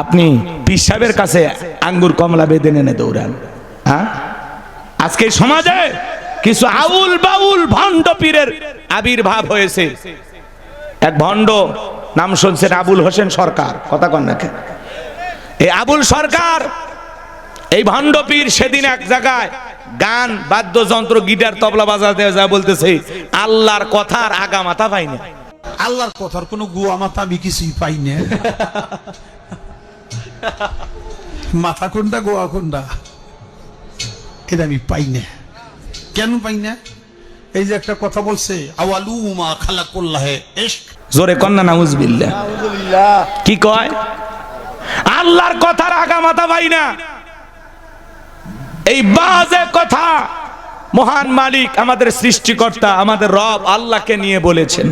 আপনি পীর কাছে আঙ্গুর কমলা বেঁধে এনে দৌড়ান। হ্যাঁ? আজকে সমাজে কিছু আউল বাউল ভণ্ড পীরের আবির্ভাব হয়েছে। এক ভণ্ড নাম শুনছেন আবুল হোসেন সরকার, কথা কন না কেন? এই আবুল সরকার, এই ভণ্ড পীর সেদিন এক জায়গায় গান, বাদ্যযন্ত্র, গিটার, তবলা বাজাতে যা বলতেছে, আল্লাহর কথার আগা মাথা পাই না আল্লাহর কথার কোনো গুয়া মাথা আমি কিছুই পাই না মাথা কোনটা গোয়া কোনটা? এটা আমি পাই না। কেন পাই না? এই যে একটা কথা বলছে আওয়ালু মা খালা করল্লাহে জোরে কন্যা নাউজবিল্লা কি কয়? আল্লাহর কথার আগা মাথা পাই না। এই বাজে কথা মহান মালিক আমাদের সৃষ্টিকর্তা আমাদের রব আল্লাহকে নিয়ে বলেছেন।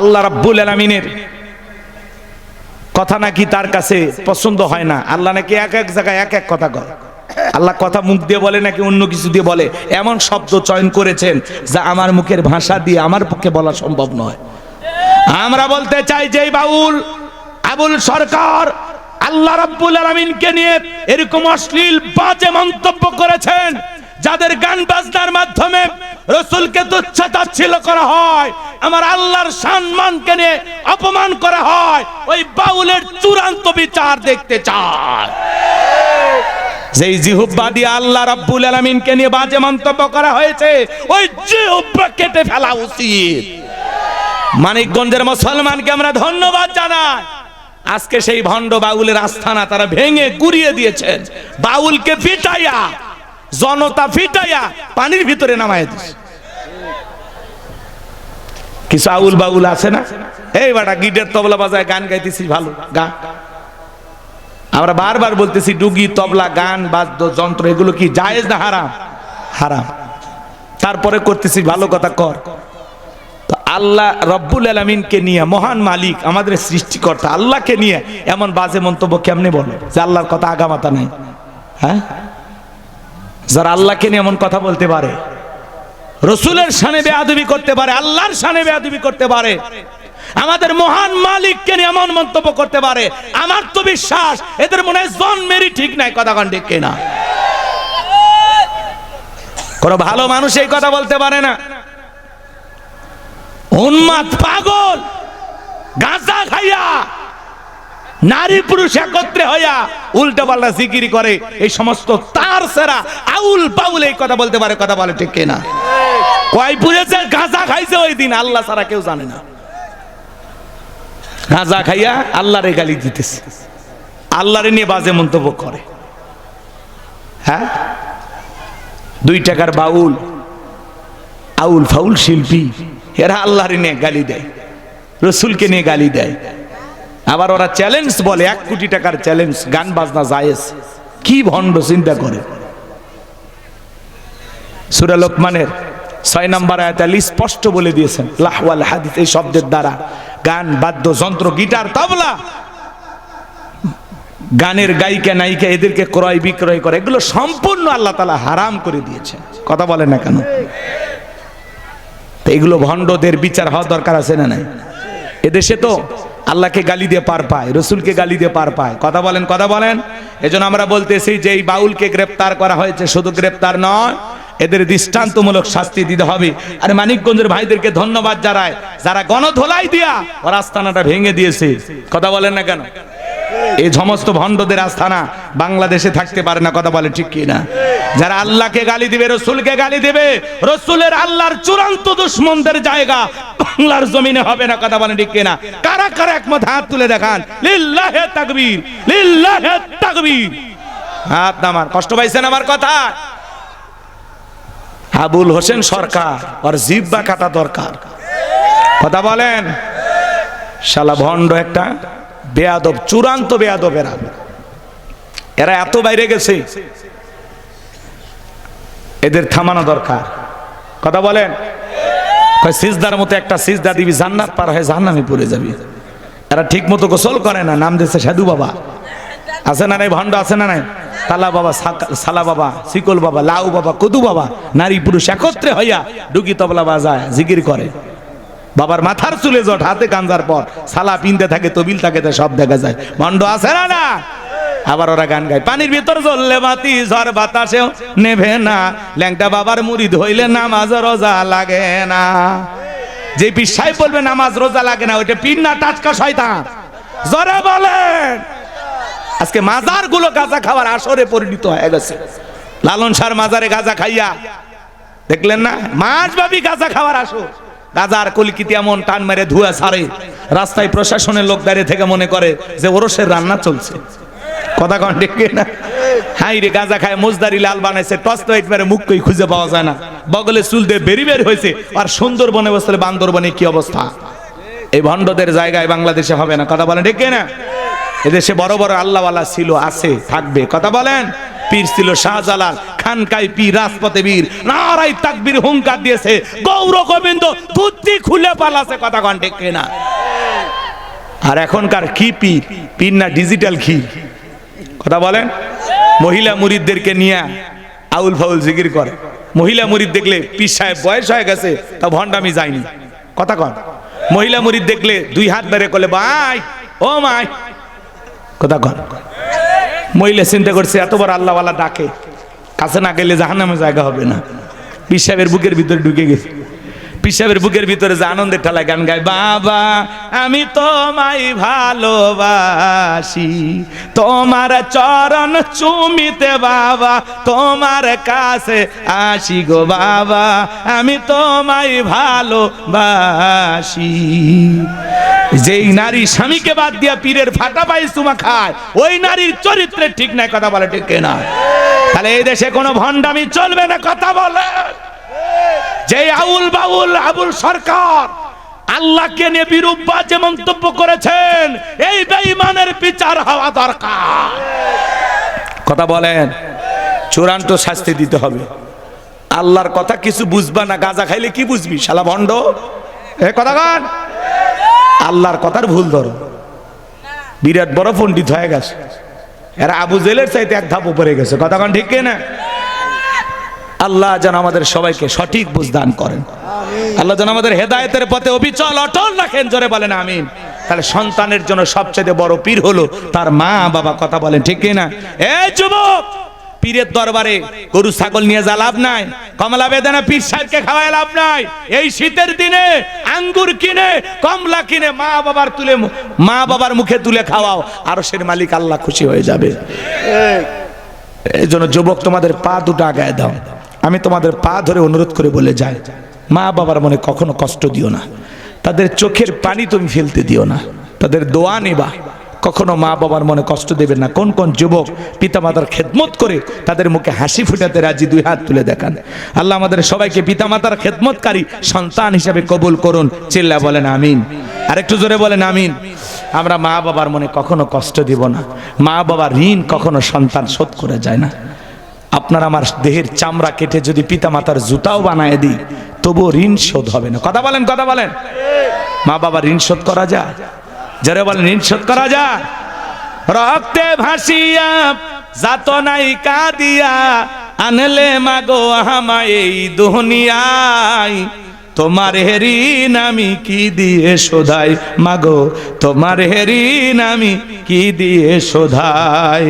আল্লাহ রাব্বুল আলামিনের কথা নাকি তার কাছে পছন্দ হয় না? আল্লাহ নাকি এক এক জায়গায় এক এক কথা কয়। আল্লাহ কথা মুখ দিয়ে বলে নাকি অন্য কিছু দিয়ে বলে? এমন শব্দ চয়ন করেছেন যা আমার মুখের ভাষা দিয়ে আমার পক্ষে বলা সম্ভব নয়। আমরা বলতে চাই যে বাউল, আবুল সরকার আল্লাহ রাব্বুল আলামিনকে নিয়ে এরকম অশ্লীল, বাজে মন্তব্য করেছেন। যাদের গান বাজনার মাধ্যমে রসুলকে তুচ্ছতাচ্ছিল্য করা হয়, আমার আল্লাহর সম্মানকে নিয়ে অপমান করা হয়, ওই বাউলের চূড়ান্ত বিচার দেখতে চায়। যেই জিহুব্বা দিয়ে আল্লাহ রাব্বুল আলামিনকে নিয়ে বাজে মন্তব্য করা হয়েছে, ওই জিহুব্বা কেটে ফেলা উচিত। মানিকগঞ্জের মুসলমানকে আমরা ধন্যবাদ জানাই। আজকে সেই ভণ্ড বাউলের আস্থানা তারা ভেঙে গুড়িয়ে দিয়েছেন। বাউলকে ফিটাইয়া জনতা ফিটাইয়া পানির ভিতরে নামায় দিছে। কিছু আউল বাউল আছে না? এই বাটা গিটার তবলা বাজায় গান গাইতেছি, ভালো। গা। আমরা বারবার বলতেছি, ডুগি, তবলা, গান, বাদ্য, যন্ত্র, এগুলো কি জায়েজ না হারাম? হারাম। তারপরে করতেছি, ভালো কথা কর। আল্লাহ রব্বুল আলমিনকে নিয়ে মহান মালিক, আমাদের সৃষ্টিকর্তা, আল্লাহকে নিয়ে এমন বাজে মন্তব্য কেমনে বলে? যে আল্লাহর কথা আগামাতা নাই। হ্যাঁ? যারা আল্লাহকে নিয়ে এমন কথা বলতে পারে, রসুলের সানে বেয়াদবি করতে পারে, আল্লাহর সানে বেয়াদবি করতে পারে, আমাদের মহান মালিককে নিয়ে এমন মন্তব্য করতে পারে, আমার তো বিশ্বাস, এদের মনে হয় জন্মেরই ঠিক নাই, কথা কান ঠিক কিনা? কোন ভালো মানুষ এই কথা বলতে পারে না। উন্মাদ পাগল, গাঁজা খাইয়া নারী পুরুষ একত্রে হইয়া উল্টা পাল্টা জিকিরি করে, এই সমস্ত তার সেরা, আউল বাউল এই কথা বলতে পারে, কথা বলে ঠিক কিনা? কয় পুড়েছে গাঁজা খাইছে ওই দিন, আল্লাহ ছাড়া কেউ জানে না। গাঁজা খাইয়া আল্লাহরে গালি দিতেছে। আল্লাহরে নিয়ে বাজে মন্তব্য করে। হ্যাঁ? দুই টাকার বাউল, আউল ফাউল শিল্পী, এরা আল্লাহরে নিয়ে গালি দেয়। রসুলকে নিয়ে গালি দেয়। আবার ওরা চ্যালেঞ্জ বলে, এক কোটি টাকার চ্যালেঞ্জ গান বাজনা জায়েজ। কি ভণ্ড চিন্তা করে? সুরা লোকমানের ছয় নম্বর আয়াত আলী স্পষ্ট বলে দিয়েছেন, লাহওয়াল হাদিস, এই শব্দের দ্বারা গান, বাদ্য, যন্ত্র, গিটার, তবলা, গানের গায়িকা, নায়িকা এদেরকে ক্রয় বিক্রয় করে, এগুলো সম্পূর্ণ আল্লাহ তালা হারাম করে দিয়েছে। কথা বলে না কেন? এগুলো ভণ্ডদের বিচার হওয়া দরকার আছে না নাই? এদেশে তো আল্লাহকে গালি দিয়ে পার পায়, রসুলকে গালি দিয়ে পার পায়। কথা বলেন কথা বলেন। এজন্য আমরা বলতেছি যে এই বাউলকে গ্রেপ্তার করা হয়েছে, শুধু গ্রেপ্তার নয়, এদের দৃষ্টান্তমূলক শাস্তি দিতে হবে। আর মানিকগঞ্জের ভাইদেরকে ধন্যবাদ জানায়, যারা গণধোলাই দিয়া ওর আস্তানাটা ভেঙে দিয়েছে। কথা বলেন না কেন? এই সমস্ত ভণ্ডদের আস্থানা বাংলাদেশে থাকতে পারে না, কথা বলে ঠিক কি না যারা আল্লাহকে গালি দিবে, রসুলকে গালি দিবে, রসুলের আল্লাহর চূড়ান্ত দুশ্মনদের জায়গা বাংলার জমিনে হবে না, কথা বলে ঠিক কিনা? কারা কারা একমত? হাত তুলে দেখান। লিল্লাহে তাকবীর লিল্লাহে তাকবীর। হাত নামান, কষ্ট পাইছেন আমার কথা? আবুল হোসেন সরকার আর জিব্বা কাটা দরকার। কথা বলেন? শালা ভণ্ড একটা। বেয়াদব, চূড়ান্ত বেয়াদব এরা এরা এত বাইরে গেছে, এদের থামানো দরকার। কথা বলেন? সিজদার মতো একটা সিজদা দিবি, জান্নাত পার হয়ে জাহান্নামে পড়ে যাবি। এরা ঠিক মতো গোসল করে না, নাম দিয়েছে সাধু বাবা। আছে না নাই ভণ্ড, আছে না নাই? তালা বাবা সালা বাবা, শিকল বাবা, লাউ বাবা, কদু বাবা, নারী পুরুষ একত্রে হইয়া ডুগি তবলা বাজায়, জিকির করে। বাবার মাথার চুলে জট, হাতে গাঞ্জার পর। সালা পিনতে থাকে, তবিল থাকে সব দেখা যায়। মন্ড আছে না না? আবার ওরা গান গায়। পানির ভিতর জ্বললে বাতি ঝড় বাতাসেও নেভে না। ল্যাংটা বাবার মুড়ি ধইলে নামাজ রোজা লাগে না। যে পিসাই বলবে, নামাজ রোজা লাগে না, ওইটা পিন না টাচকা শয়তান। জোরে বলেন। আজকে মাজারগুলো গাঁজা খাওয়ার আসরে পরিণত হয়ে গেছে। লালন সার মাজারে গাঁজা খাইয়া। দেখলেন না? মাস ভাবি গাঁজা খাওয়ার আসো গাজার কলিকিতি এমন টান মেরে ধুয়া ছাড়ে রাস্তায় প্রশাসনের লোক দাঁড়িয়ে থেকে মনে করে যে ওরসের রান্না চলছে। কথা কন ঠিক না? হাই রে, গাঁজা খায়, মোজদারি লাল বানাইছে, টস তো মেরে মুখ কই খুঁজে পাওয়া যায় না। বগলে চুল দিয়ে বেরি বের হয়েছে, আর সুন্দরবনে বসলে বান্দরবনে কি অবস্থা? এই ভণ্ডদের জায়গায় বাংলাদেশে হবে না, কথা বলেন ঠিক না? এদেশে বড় বড় আল্লাহওয়ালা ছিল, আছে, থাকবে। কথা বলেন? পীর ছিল শাহজালাল খানকাই পীর, রাজপথে বীর। নারাই তাকবীর হুঙ্কার দিয়েছে। গৌর গোবিন্দ বুদ্ধি খুলে পালাছে, কথা কন ঠিক না আর এখনকার কি পীর? পীর না ডিজিটাল ঘি। কথা বলেন? মহিলা মুরিদদেরকে নিয়ে আউল ফাউল জিকির করে। মহিলা মুরিদ দেখলে পীর সাহেব বয়স হয়ে গেছে, তা ভণ্ডামি যায়নি। কথা কন। মহিলা মুরিদ দেখলে দুই হাত বেড়ে করলে, ভাই, ও মাই। কথা কন। মহিলা চিন্তা করছে, এত বড় আল্লাহওয়ালা ডাকে। কাছে না গেলে জাহান্নামে জায়গা হবে না। পীর সাহেবের বুকের ভিতরে ঢুকে গেছে। পীর সাহেবের বুকের ভিতরে যে আনন্দের ঠেলায় গান গায়, বাবা, আমি তোমায় ভালোবাসি। তোমার চরণ চুমিতে, বাবা, তোমার কাছে আসি গো, বাবা, আমি তোমায় ভালোবাসি। যেই নারী স্বামীকে বাদ দিয়া পীরের ফাটা পাই চুমা খায়, ওই নারীর চরিত্রে ঠিক নাই, কথা বলে ঠিক না তাহলে এই দেশে কোনো ভণ্ডামি চলবে না, কথা বলে। যে আউল বাউল, আবুল সরকার আল্লাহকে নিয়ে বিরূপা যে মন্তব্য করেছেন, এই বেঈমানের বিচার হওয়া দরকার। কথা বলেন, চূড়ান্ত শাস্তি দিতে হবে। আল্লাহর কথা কিছু বুঝবা না, গাঁজা খাইলে কি বুঝবি, শালা ভণ্ড? এ কথা গান আল্লাহর কথার ভুল ধরো। বিরাট বড় পণ্ডিত হয়ে গেছে। এরা আবু জেলের চাইতে এক ধাপ উপরে গেছে। কথা কান ঠিক না আল্লাহ যেন আমাদের সবাইকে সঠিক বুঝদান করেন। আল্লাহ যেন আমাদের হেদায়তের পথে অবিচল অটল রাখেন জোরে বলেন আমিন। তাহলে সন্তানের জন্য সবচেয়ে বড় পীর হলো তার মা বাবা কথা বলেন ঠিক না এ যুবক! পীরের দরবারে গরু, ছাগল নিয়ে যা, লাভ নাই। কমলা বেদানা পীর সাহেবকে খাওয়ায় লাভ নাই। এই শীতের দিনে আঙ্গুর কিনে, কমলা কিনে মা বাবার তুলে মা বাবার মুখে তুলে খাওয়াও আর সের মালিক আল্লাহ খুশি হয়ে যাবে। এই জন্য যুবক, তোমাদের পা দুটো আগায় দাও। আমি তোমাদের পা ধরে অনুরোধ করে বলে যাই, মা বাবার মনে কখনো কষ্ট দিও না। তাদের চোখের পানি তুমি ফেলতে দিও না। তাদের দোয়া নেবা। কখনো মা বাবার মনে কষ্ট দেবেন না। কোন কোন যুবক পিতামাতার খেদমত করে তাদের মুখে হাসি ফুটাতে রাজি, দুই হাত তুলে দেখান। আল্লাহ আমাদের সবাইকে পিতামাতার খেদমতকারী সন্তান হিসাবে কবুল করুন। চিল্লা বলেন, আমিন। আরেকটু জোরে বলেন, আমিন। আমরা মা বাবার মনে কখনো কষ্ট দিব না। মা বাবার ঋণ কখনো সন্তান শোধ করে যায় না। আপনার আমার দেহের চামড়া কেটে যদি পিতামাতার জুতাও বানায় দিই, তবুও ঋণ শোধ হবে না। কথা বলেন কথা বলেন। মা বাবার ঋণ শোধ করা যায়? যারা বলেন ঋণ করা যায়। রক্তে ভাসিয়া যাত নাই কাদিয়া আনলে মাগো আমায় এই দুনিয়ায়। তোমার হেরিন আমি কি দিয়ে শোধাই মাগো? তোমার হেরিন নামি কি দিয়ে শোধাই?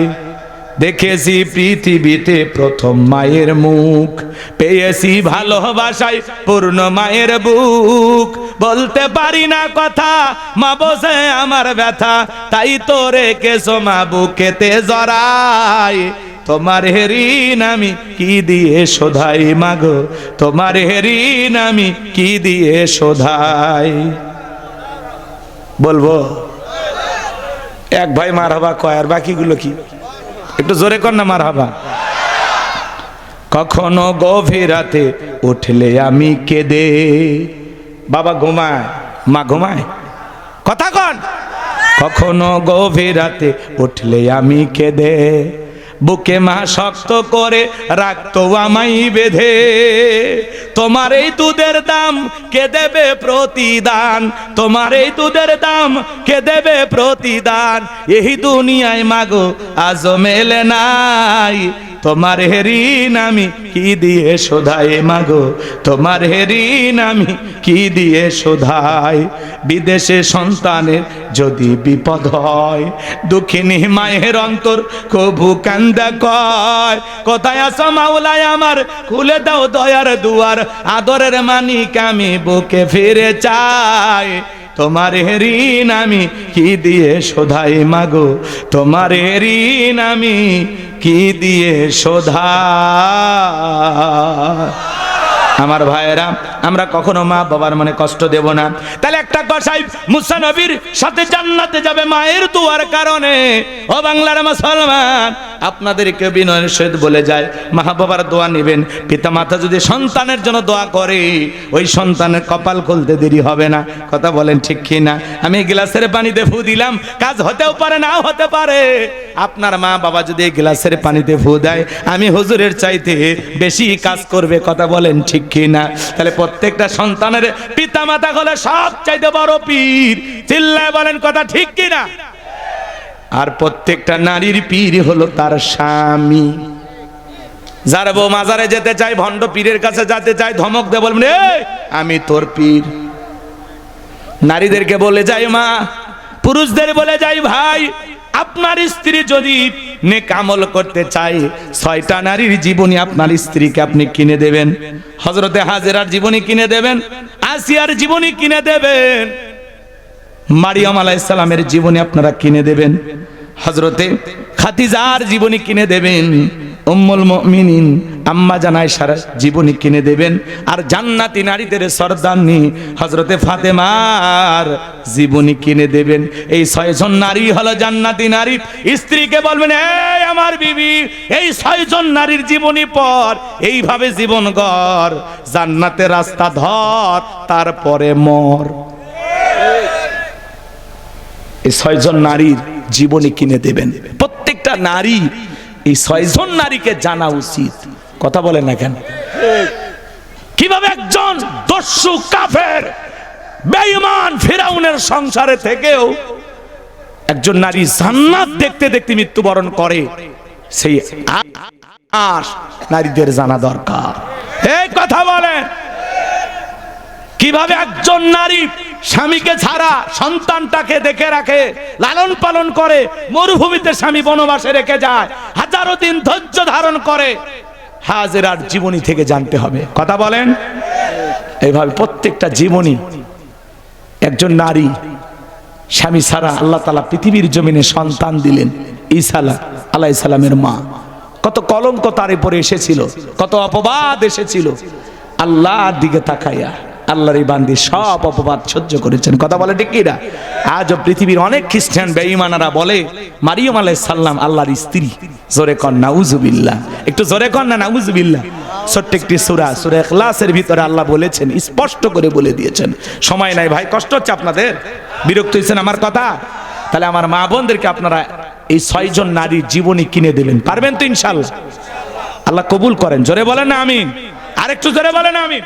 দেখেছি পৃথিবীতে প্রথম মায়ের মুখ। পেয়েছি ভালোবাসায় পূর্ণ মায়ের বুক। বলতে পারি না কথা, মা বসে আমার ব্যথা। তাই তো রেখেছো মা বুকেতে জড়াই তোমার হেরিন আমি কি দিয়ে শোধাই মাগো? তোমার হেরিন আমি কি দিয়ে শোধাই? বলব, এক ভাই মার হবা কয়, আর বাকিগুলো কি? একটু জোরে কর না মার হাবা কখনো গভীর রাতে উঠলে আমি কেঁদে, বাবা ঘুমায়, মা ঘুমায়। কথা কন। কখনো গভীর রাতে উঠলে আমি কেঁদে বুকে মা শক্ত করে রাখতো আমাই বেঁধে। তোমার এই দুধের দাম কে দেবে প্রতিদান? তোমার এই দুধের দাম কে দেবে প্রতিদান? এই দুনিয়ায় মাগো আজ মেলে নাই। তোমার হেরিন আমি কি দিয়ে শোধাই মাগো? তোমার হেরিন আমি কি দিয়ে শোধাই? বিদেশে সন্তানের যদি বিপদ হয়, দুঃখিনী মায়ের অন্তর কবু কান্দা কয়। কোথায় আসো মাওলায় আমার? খুলে দাও দয়ার দুয়ার। আদরের মানিক আমি বুকে ফিরে চাই। তোমার ঋণ আমি কি দিয়ে শোধাই মাগো? তোমার ঋণ আমি কি দিয়ে শোধা? আমার ভাইয়েরা, আমরা কখনো মা বাবার মনে কষ্ট দেব না। তাহলে একটা কসাই মুসা নবীর সাথে জান্নাতে যাবে মায়ের দুয়ার কারণে। ও বাংলার মুসলমান আপনাদেরকে বিনয়ের সহিত বলে যায় মা বাবার দোয়া নেবেন পিতা মাতা যদি সন্তানের জন্য দোয়া করে, ওই সন্তানের কপাল খুলতে দেরি হবে না। কথা বলেন ঠিক কি না আমি গ্লাসের পানিতে ফু দিলাম, কাজ হতেও পারে, নাও হতে পারে। আপনার মা বাবা যদি গ্লাসের পানিতে ফু দেয়, আমি হুজুরের চাইতে বেশি কাজ করবে, কথা বলেন ঠিক কি না তাহলে প্রত্যেকটা সন্তানের পিতা মাতা হলে সব চাইতে বড় পীর। চিল্লায় বলেন কথা ঠিক কি না আর প্রত্যেকটা নারীর পীর হলো তার স্বামী। যার বউ মাজারে যেতে চাই ভণ্ড পীরের কাছে যেতে চাই ধমক দে বলবেন "এই, আমি তোর পীর। নারীদেরকে বলে যাই মা। পুরুষদের বলে যাই ভাই আপনার স্ত্রী যদি নেক আমল করতে চাই ছয়টা নারীর জীবনী আপনার স্ত্রীকে আপনি কিনে দেবেন। হজরতে হাজেরার জীবনী কিনে দেবেন আসিয়ার জীবনী কিনে দেবেন। মারিয়াম আলাইসালামের জীবনী আপনারা কিনে দেবেন। হজরতে খাতিজার জীবনী কিনে দেবেন। উম্মুল মুমিনিন আম্মা জানাই সারা জীবনী কিনে দেবেন। আর জান্নাতি নারীদের সর্দারনি হজরতে ফাতেমার জীবনী কিনে দেবেন। এই ছয়জন নারী হলো জান্নাতি নারী। স্ত্রীকে বলবেন, এই আমার বিবি, এই ছয়জন নারীর জীবনী পর এইভাবে জীবন গড়। জান্নাতের রাস্তা ধর, তারপরে মর। এই ছয়জন নারীর জীবনী কিনে দেবেন। প্রত্যেকটা নারী এই ছয়জন নারীকে জানা উচিত। কথা বলেন না কেন? কীভাবে একজন দস্যু কাফের, বেঈমান ফেরাউনের সংসারে থেকেও একজন নারী জান্নাত দেখতে দেখতে মৃত্যুবরণ করে, সেই আশ নারীদের জানা দরকার। এই কথা বলেন। কীভাবে একজন নারী স্বামীকে ছাড়া সন্তানটাকে দেখে রাখে, লালন পালন করে, মরুভূমিতে স্বামী বনবাসে রেখে যায়, হাজারো দিন ধৈর্য ধারণ করে। হাজেরার জীবনী থেকে জানতে হবে। কথা বলেন? এইভাবে প্রত্যেকটা জীবনী, একজন নারী, স্বামী ছাড়া আল্লাহ তালা পৃথিবীর জমিনে সন্তান দিলেন ইসালা আলাহ সালামের মা। কত কলঙ্ক তার উপরে এসেছিল, কত অপবাদ এসেছিল। আল্লাহর দিকে তাকাইয়া আল্লাহর এই বান্দি সব অপবাদ সহ্য করেছেন। কথা বলে ঠিক কিনা? আজও পৃথিবীর অনেক খ্রিস্টান বেঈমানারা বলে, মারিয়ম আলাই সাল্লাম আল্লাহর স্ত্রী। জোরে কন নাউজুবিল্লাহ একটু জোরে কন না নাউজুবিল্লাহ ছোট্ট একটি সুরা সুরা এখলাসের ভিতরে আল্লাহ বলেছেন, স্পষ্ট করে বলে দিয়েছেন। সময় নাই ভাই, কষ্ট হচ্ছে আপনাদের? বিরক্ত হয়েছেন আমার কথা? তাহলে আমার মা বোনদেরকে আপনারা এই ছয়জন নারীর জীবনী কিনে দেবেন পারবেন তো ইনশাল্লাহ? আল্লাহ কবুল করেন। জোরে বলেন না, আমিন। আরেকটু জোরে বলেন না, আমিন।